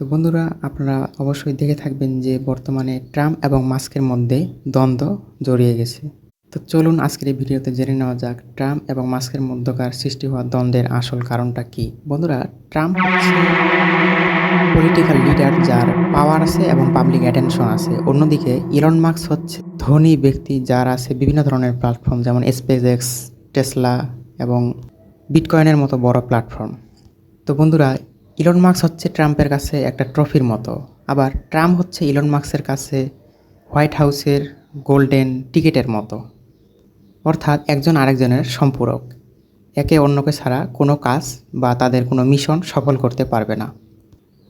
তো বন্ধুরা, আপনারা অবশ্যই দেখে থাকবেন যে বর্তমানে ট্রাম্প এবং মাস্কের মধ্যে দ্বন্দ্ব জড়িয়ে গেছে। তো চলুন আজকের এই ভিডিওতে জেনে নেওয়া যাক ট্রাম্প এবং মাস্কের মধ্যকার সৃষ্টি হওয়া দ্বন্দ্বের আসল কারণটা কি। বন্ধুরা ট্রাম্প হচ্ছে পলিটিক্যাল লিডার যার পাওয়ার আছে এবং পাবলিক অ্যাটেনশন আছে। অন্যদিকে ইলন মার্কস হচ্ছে ধনী ব্যক্তি যার আছে বিভিন্ন ধরনের প্ল্যাটফর্ম যেমন স্পেস এক্স টেসলা এবং বিটকয়েনের মতো বড় প্ল্যাটফর্ম তো বন্ধুরা ইলন মার্কস হচ্ছে ট্রাম্পের কাছে একটা ট্রফির মতো। আবার ট্রাম্প হচ্ছে ইলন মার্কসের কাছে হোয়াইট হাউসের গোল্ডেন টিকিটের মতো। অর্থাৎ একজন আরেকজনের সম্পূরক। একে অন্যকে ছাড়া কোনো কাজ বা তাদের কোনো মিশন সফল করতে পারবে না।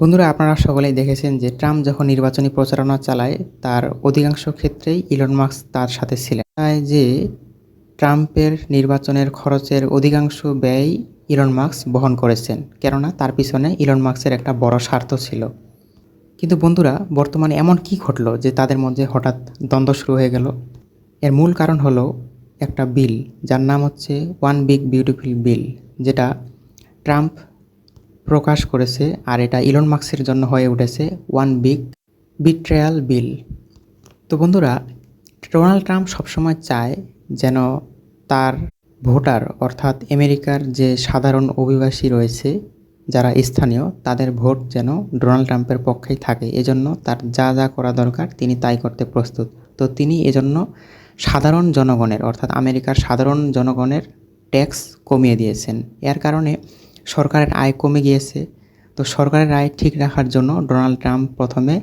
বন্ধুরা, আপনারা সকলেই দেখেছেন যে ট্রাম্প যখন নির্বাচনী প্রচারণা চালায়, তার অধিকাংশ ক্ষেত্রেই ইলন মার্কস তার সাথে ছিলেন। তাই যে ট্রাম্পের নির্বাচনের খরচের অধিকাংশ ব্যয় ইলন মার্কস বহন করেছেন, কেননা তার পিছনে ইলন মার্কসের একটা বড় স্বার্থ ছিল। কিন্তু বন্ধুরা, বর্তমানে এমন কি ঘটলো যে তাদের মধ্যে হঠাৎ দ্বন্দ্ব শুরু হয়ে গেল? এর মূল কারণ হলো একটা বিল, যার নাম হচ্ছে ওয়ান বিগ বিউটিফুল বিল, যেটা ট্রাম্প প্রকাশ করেছে, আর এটা ইলন মার্কসের জন্য হয়ে উঠেছে ওয়ান বিগ বিট্রেয়াল বিল। তো বন্ধুরা, ডোনাল্ড ট্রাম্প সবসময় চায় যেন তার ভোটার অর্থাৎ আমেরিকার যে সাধারণ অভিবাসী রয়েছে, যারা স্থানীয়, তাদের ভোট যেন ডোনাল্ড ট্রাম্পের পক্ষেই থাকে। এজন্য তার যা যা করা দরকার তিনি তাই করতে প্রস্তুত। তো তিনি এজন্য সাধারণ জনগণের, অর্থাৎ আমেরিকার সাধারণ জনগণের ট্যাক্স কমিয়ে দিয়েছেন। এর কারণে সরকারের আয় কমে গিয়েছে। তো সরকারের আয় ঠিক রাখার জন্য ডোনাল্ড ট্রাম্প প্রথমে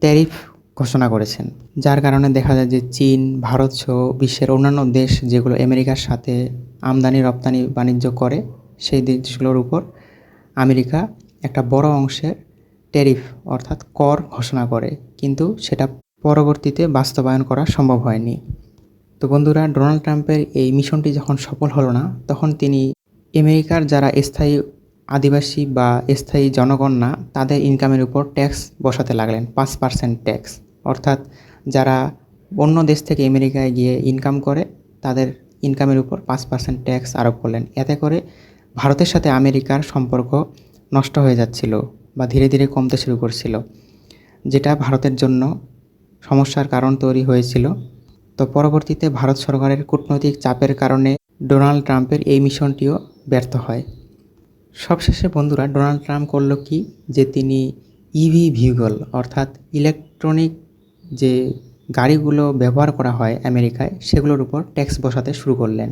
ট্যারিফ ঘোষণা করেছেন। যার কারণে দেখা যায় যে চীন, ভারত সহ বিশ্বের অন্যান্য দেশ যেগুলো আমেরিকার সাথে আমদানি, রপ্তানি, বাণিজ্য করে, সেই দেশগুলোর উপর আমেরিকা একটা বড় অংশের ট্যারিফ অর্থাৎ কর ঘোষণা করে। কিন্তু সেটা পরবর্তীতে বাস্তবায়ন করা সম্ভব হয়নি। তো বন্ধুরা, ডোনাল্ড ট্রাম্পের এই মিশনটি যখন সফল হলো না, তখন তিনি আমেরিকার যারা স্থায়ী আদিবাসী বা স্থায়ী জনগণ না, তাদের ইনকামের উপর ট্যাক্স বসাতে লাগলেন, পাঁচ পার্সেন্ট ট্যাক্স অর্থাৎ যারা অন্য দেশ থেকে আমেরিকায় গিয়ে ইনকাম করে, তাদের ইনকামের উপর পাঁচ পার্সেন্ট ট্যাক্স আরোপ করলেন। এতে করে ভারতের সাথে আমেরিকার সম্পর্ক নষ্ট হয়ে যাচ্ছিল বা ধীরে ধীরে কমতে শুরু করছিল, যেটা ভারতের জন্য সমস্যার কারণ তৈরি হয়েছিল। তো পরবর্তীতে ভারত সরকারের কূটনৈতিক চাপের কারণে ডোনাল্ড ট্রাম্পের এই মিশনটিও ব্যর্থ হয়। সবশেষে বন্ধুরা, ডোনাল্ড ট্রাম্প করল কি? যে তিনি ইভি ভিউগল অর্থাৎ ইলেকট্রনিক যে গাড়িগুলো ব্যবহার করা হয় আমেরিকায়, সেগুলোর উপর ট্যাক্স বসাতে শুরু করলেন।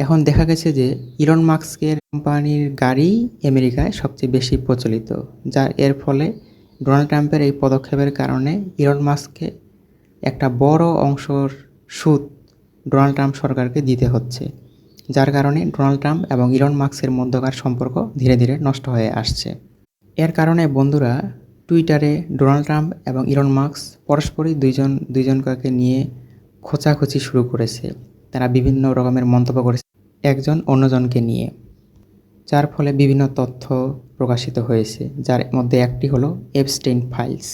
এখন দেখা গেছে যে ইলন মার্কসের কোম্পানির গাড়ি আমেরিকায় সবচেয়ে বেশি প্রচলিত, যার এর ফলে ডোনাল্ড ট্রাম্পের এই পদক্ষেপের কারণে ইলন মাস্ককে একটা বড় অংশর সুদ ডোনাল্ড ট্রাম্প সরকারকে দিতে হচ্ছে। যার কারণে ডোনাল্ড ট্রাম্প এবং ইলন মার্কসের মধ্যকার সম্পর্ক ধীরে ধীরে নষ্ট হয়ে আসছে। এর কারণে বন্ধুরা, টুইটারে ডোনাল্ড ট্রাম্প এবং ইলন মার্কস পরস্পরই দুইজন দুইজনকে নিয়ে খোঁচাখুচি শুরু করেছে। তারা বিভিন্ন রকমের মন্তব্য করেছে একজন অন্যজনকে নিয়ে। যার ফলে বিভিন্ন তথ্য প্রকাশিত হয়েছে, যার মধ্যে একটি হলো এপস্টেইন ফাইলস।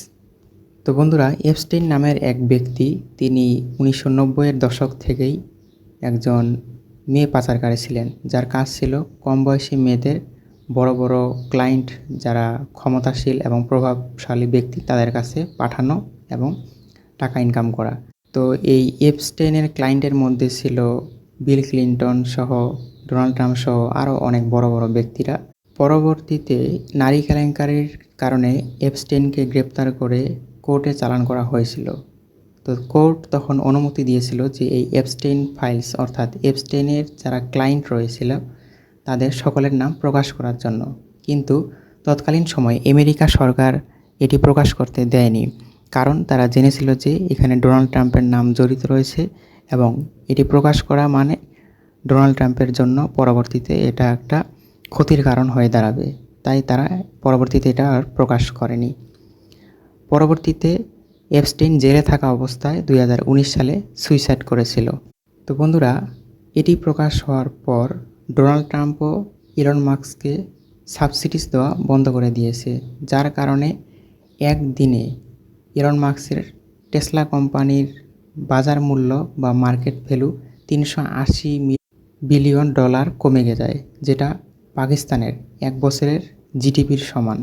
তো বন্ধুরা, এপস্টেইন নামের এক ব্যক্তি, তিনি উনিশশো নব্বইয়ের দশক থেকেই একজন মেয়ে পাচারকারী ছিলেন, যার কাজ ছিল কম বয়সী মেয়েদের বড় বড় ক্লায়েন্ট যারা ক্ষমতাশীল এবং প্রভাবশালী ব্যক্তি তাদের কাছে পাঠানো এবং টাকা ইনকাম করা। তো এই এপস্টেনের ক্লায়েন্টের মধ্যে ছিল বিল ক্লিন্টন সহ ডোনাল্ড ট্রাম্প সহ আরও অনেক বড় বড় ব্যক্তিরা। পরবর্তীতে নারী কেলেঙ্কারির কারণে এপস্টেনকে গ্রেপ্তার করে কোর্টে চালান করা হয়েছিল। তো কোর্ট তখন অনুমতি দিয়েছিল যে এই এপস্টেইন ফাইলস অর্থাৎ এপস্টেইনের যারা ক্লায়েন্ট রয়েছিল, তাদের সকলের নাম প্রকাশ করার জন্য। কিন্তু তৎকালীন সময়ে আমেরিকা সরকার এটি প্রকাশ করতে দেয়নি। কারণ তারা জেনেছিল যে এখানে ডোনাল্ড ট্রাম্পের নাম জড়িত রয়েছে এবং এটি প্রকাশ করা মানে ডোনাল্ড ট্রাম্পের জন্য পরবর্তীতে এটা একটা ক্ষতির কারণ হয়ে দাঁড়াবে। তাই তারা পরবর্তীতে এটা আর প্রকাশ করেনি। পরবর্তীতে এপস্টেইন জেলে থাকা অবস্থায় দুই হাজার উনিশ সালে সুইসাইড করেছিল। তো বন্ধুরা, এটি প্রকাশ হওয়ার পর ডোনাল্ড ট্রাম্পও ইলন মার্কসকে সাবসিডিস দেওয়া বন্ধ করে দিয়েছে, যার কারণে একদিনে ইলন মার্কসের টেসলা কোম্পানির বাজার মূল্য বা মার্কেট ভ্যালু তিনশো আশি বিলিয়ন ডলার কমে যায়, যেটা পাকিস্তানের এক বছরের জিডিপির সমান।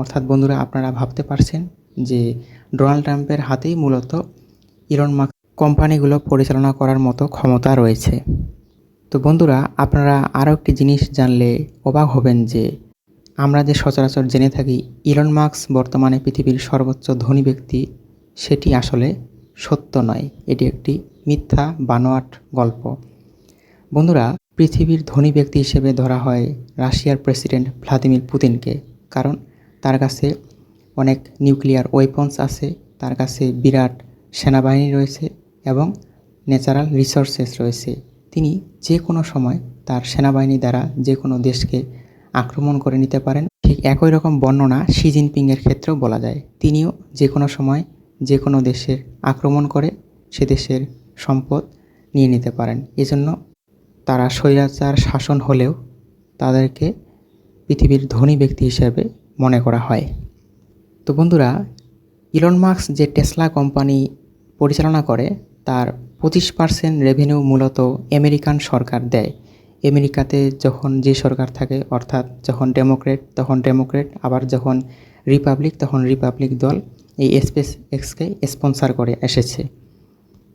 অর্থাৎ বন্ধুরা, আপনারা ভাবতে পারছেন যে ডোনাল্ড ট্রাম্পের হাতেই মূলত ইলন মাস্ক কোম্পানিগুলো পরিচালনা করার মতো ক্ষমতা রয়েছে। তো বন্ধুরা, আপনারা আরও একটি জিনিস জানলে অবাক হবেন যে আমরা যে সচরাচর জেনে থাকি ইলন মাস্ক বর্তমানে পৃথিবীর সর্বোচ্চ ধনী ব্যক্তি, সেটি আসলে সত্য নয়। এটি একটি মিথ্যা, বানোয়াট গল্প। বন্ধুরা, পৃথিবীর ধনী ব্যক্তি হিসেবে ধরা হয় রাশিয়ার প্রেসিডেন্ট ভ্লাদিমির পুতিনকে, কারণ তার কাছে অনেক নিউক্লিয়ার ওয়েপন্স আছে, তার কাছে বিরাট সেনাবাহিনী রয়েছে এবং ন্যাচারাল রিসোর্সেস রয়েছে। তিনি যে কোনো সময় তার সেনাবাহিনী দ্বারা যে কোনো দেশকে আক্রমণ করে নিতে পারেন। ঠিক একই রকম বর্ণনা শি জিনপিংয়ের ক্ষেত্রেও বলা যায়। তিনিও যে কোনো সময় যে কোনো দেশের আক্রমণ করে সে দেশের সম্পদ নিয়ে নিতে পারেন। এজন্য তারা স্বৈরাচার শাসন হলেও তাদেরকে পৃথিবীর ধনী ব্যক্তি হিসেবে মনে করা হয়। তো বন্ধুরা ইলন মার্কস যে টেসলা কোম্পানি পরিচালনা করে, তার পঁচিশ পার্সেন্ট রেভিনিউ মূলত আমেরিকান সরকার দেয়। আমেরিকাতে যখন যে সরকার থাকে, অর্থাৎ যখন ডেমোক্রেট তখন ডেমোক্রেট আবার যখন রিপাবলিক তখন রিপাবলিক দল এই স্পেস এক্সকে স্পন্সার করে এসেছে।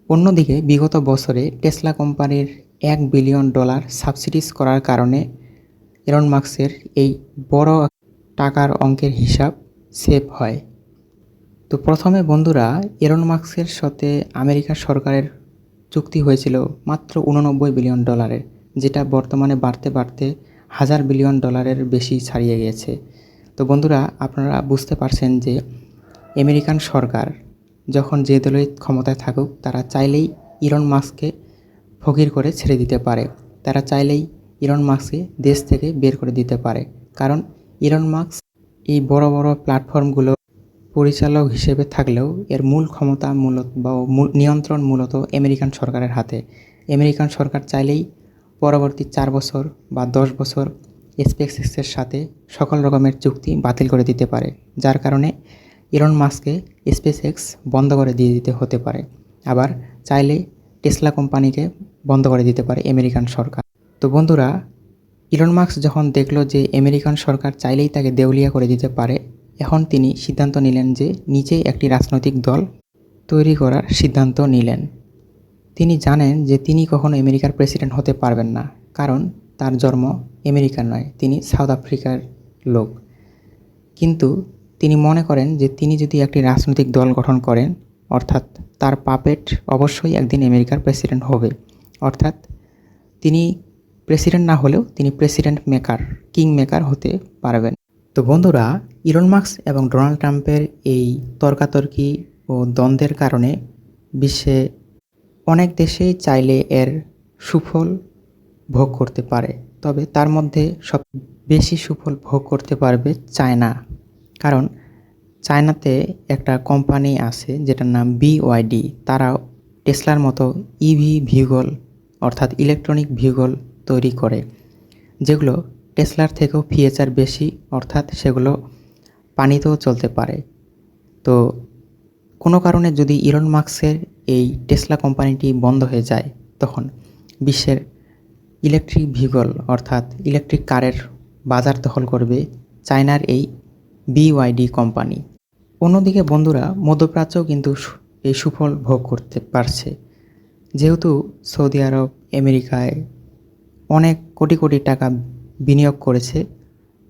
অন্যদিকে, বিগত বছরে টেসলা কোম্পানির এক বিলিয়ন ডলার সাবসিডিজ করার কারণে এরন মার্কসের এই বড় টাকার অঙ্কের হিসাব সেভ হয়। তো প্রথমে বন্ধুরা, এরন মার্কসের সাথে আমেরিকা সরকারের চুক্তি হয়েছিল মাত্র উননব্বই বিলিয়ন ডলারের, যেটা বর্তমানে বাড়তে বাড়তে হাজার বিলিয়ন ডলারের বেশি ছাড়িয়ে গিয়েছে। তো বন্ধুরা, আপনারা বুঝতে পারছেন যে আমেরিকান সরকার যখন যে দলই ক্ষমতায় থাকুক, তারা চাইলেই ইরন মাস্ককে ফকির করে ছেড়ে দিতে পারে। তারা চাইলেই ইরন মাস্ককে দেশ থেকে বের করে দিতে পারে। কারণ ইরন মাস্ক এই বড় বড় প্ল্যাটফর্মগুলো পরিচালক হিসেবে থাকলেও এর মূল ক্ষমতা মূলত বা নিয়ন্ত্রণ মূলত আমেরিকান সরকারের হাতে। আমেরিকান সরকার চাইলেই পরবর্তী চার বছর বা দশ বছর স্পেক্সেক্সের সাথে সকল রকমের চুক্তি বাতিল করে দিতে পারে, যার কারণে ইরন মাস্ককে স্পেস এক্স বন্ধ করে দিয়ে দিতে হতে পারে। আবার চাইলে টেসলা কোম্পানিকে বন্ধ করে দিতে পারে আমেরিকান সরকার। তো বন্ধুরা ইলন মাস্ক যখন দেখল যে আমেরিকান সরকার চাইলেই তাকে দেউলিয়া করে দিতে পারে, এখন তিনি সিদ্ধান্ত নিলেন যে নিজেই একটি রাজনৈতিক দল তৈরি করার সিদ্ধান্ত নিলেন। তিনি জানেন যে তিনি কখনো আমেরিকার প্রেসিডেন্ট হতে পারবেন না, কারণ তার জন্ম আমেরিকার নয়, তিনি সাউথ আফ্রিকার লোক। কিন্তু তিনি মনে করেন যে তিনি যদি একটি রাজনৈতিক দল গঠন করেন, অর্থাৎ তার পাপেট অবশ্যই একদিন আমেরিকার প্রেসিডেন্ট হবে, অর্থাৎ তিনি প্রেসিডেন্ট না হলেও তিনি প্রেসিডেন্ট মেকার, কিং মেকার হতে পারবেন। তো বন্ধুরা ইরন মার্কস এবং ডোনাল্ড ট্রাম্পের এই তর্কাতর্কি ও দ্বন্দ্বের কারণে বিশ্বে অনেক দেশেই চাইলে এর সুফল ভোগ করতে পারে। তবে তার মধ্যে সব বেশি সুফল ভোগ করতে পারবে চায়না। কারণ চায়নাতে একটা কোম্পানি আছে যেটার নাম বিওয়াইডি তারাও টেসলার মতো ইভি ভিউগল অর্থাৎ ইলেকট্রনিক ভিউগল তৈরি করে, যেগুলো টেসলার থেকেও ফিচার বেশি, অর্থাৎ সেগুলো পানিতেও চলতে পারে। তো কোনো কারণে যদি ইলন মার্কসের এই টেসলা কোম্পানিটি বন্ধ হয়ে যায়, তখন বিশ্বের ইলেকট্রিক ভিগল অর্থাৎ ইলেকট্রিক কারের বাজার দখল করবে চায়নার এই বিওয়াইডি কোম্পানি। অন্যদিকে বন্ধুরা, মধ্যপ্রাচ্যও কিন্তু এই সুফল ভোগ করতে পারছে। যেহেতু সৌদি আরব, আমেরিকায় অনেক কোটি কোটি টাকা বিনিয়োগ করেছে।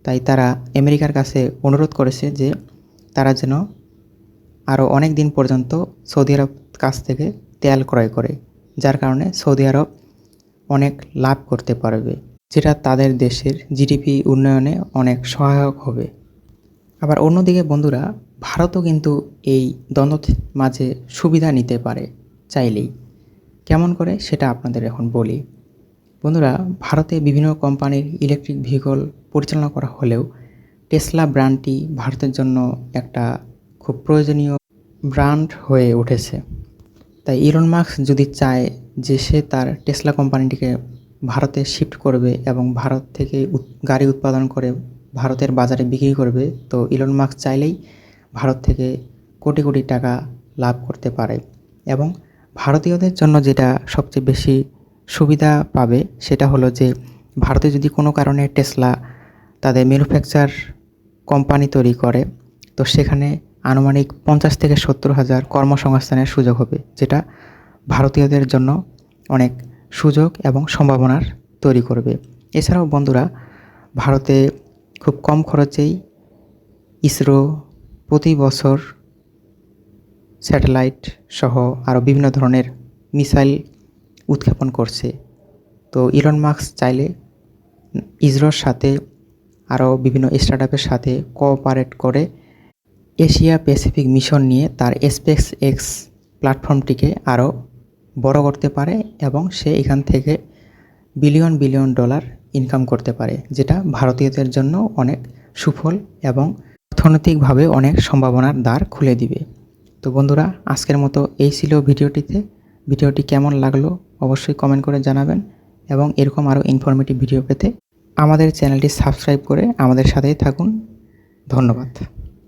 তাই তারা আমেরিকার কাছে অনুরোধ করেছে যে তারা যেন আরও অনেক দিন পর্যন্ত সৌদি আরব কাছ থেকে তেল ক্রয় করে, যার কারণে সৌদি আরব অনেক লাভ করতে পারবে, যেটা তাদের দেশের জিডিপি উন্নয়নে অনেক সহায়ক হবে। আবার অন্যদিকে বন্ধুরা, ভারতও কিন্তু এই দ্বন্দ্ব মাঝে সুবিধা নিতে পারে চাইলেই। কেমন করে সেটা আপনাদের এখন বলি। বন্ধুরা, ভারতে বিভিন্ন কোম্পানির ইলেকট্রিক ভেহিকল পরিচালনা করা হলেও টেসলা ব্র্যান্ডটি ভারতের জন্য একটা খুব প্রয়োজনীয় ব্র্যান্ড হয়ে উঠেছে। তাই ইলন মার্কস যদি চায় যে সে তার টেসলা কোম্পানিটিকে ভারতে শিফট করবে এবং ভারত থেকে গাড়ি উৎপাদন করে ভারতের বাজারে বিক্রি করবে, তো ইলন মার্কস চাইলেই ভারত থেকে কোটি কোটি টাকা লাভ করতে পারে। এবং ভারতীয়দের জন্য যেটা সবচেয়ে বেশি সুবিধা পাবে, সেটা হলো যে ভারতে যদি কোনো কারণে টেসলা তাদের ম্যানুফ্যাকচার কোম্পানি তৈরি করে, তো সেখানে আনুমানিক পঞ্চাশ থেকে সত্তর হাজার কর্মসংস্থানের সুযোগ হবে, যেটা ভারতীয়দের জন্য অনেক সুযোগ এবং সম্ভাবনার তৈরি করবে। এছাড়াও বন্ধুরা, ভারতে খুব কম খরচেই ইসরো প্রতি বছর স্যাটেলাইট সহ আরও বিভিন্ন ধরনের মিসাইল উৎক্ষেপণ করছে। তো ইলন মার্কস চাইলে ইসরোর সাথে আরও বিভিন্ন স্টার্টআপের সাথে কোঅপারেট করে এশিয়া প্যাসিফিক মিশন নিয়ে তার স্পেস এক্স প্ল্যাটফর্মটিকে আরও বড় করতে পারে এবং সে এখান থেকে বিলিয়ন বিলিয়ন ডলার ইনকাম করতে পারে, যেটা ভারতীয়দের জন্য অনেক সুফল এবং অর্থনৈতিকভাবে অনেক সম্ভাবনার দ্বার খুলে দিবে। তো বন্ধুরা, আজকের মতো এই ছিল ভিডিওটিতে। ভিডিওটি কেমন লাগল অবশ্যই কমেন্ট করে জানাবেন এবং এরকম আরও ইনফরমেটিভ ভিডিও পেতে আমাদের চ্যানেলটি সাবস্ক্রাইব করে আমাদের সাথেই থাকুন। ধন্যবাদ।